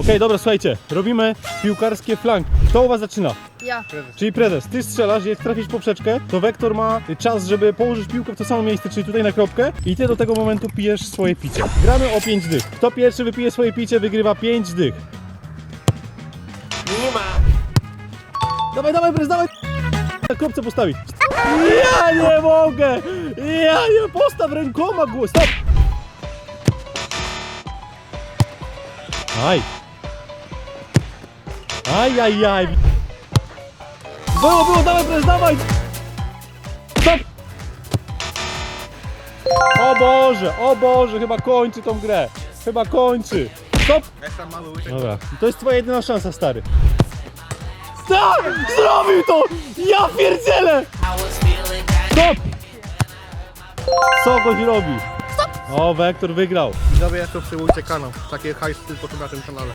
Okej, dobra, słuchajcie, robimy piłkarskie flanki. Kto u was zaczyna? Ja. Czyli prezes, ty strzelasz, jak trafisz poprzeczkę, to wektor ma czas, żeby położyć piłkę w to samo miejsce, czyli tutaj na kropkę i ty do tego momentu pijesz swoje picie. Gramy o 5 dych. Kto pierwszy wypije swoje picie, wygrywa 5 dych. Nie ma. Dawaj, dawaj, prezes, dawaj! Na kropce postawić. Ja nie mogę! Ja nie, postaw rękoma głos. Stop! Aj! Aj, aj, aj! Było, było, dawaj, prezes, dawaj! Stop! O Boże, o Boże, chyba kończy tą grę. Chyba kończy. Stop! Dobra, to jest twoja jedyna szansa, stary. Tak! Zrobił to! Ja pierdzielę! Stop! Co goś robi? Stop! O, Wektor wygrał. Widzowie, subskrybujcie kanał. Takie hajs tylko tu na tym kanale.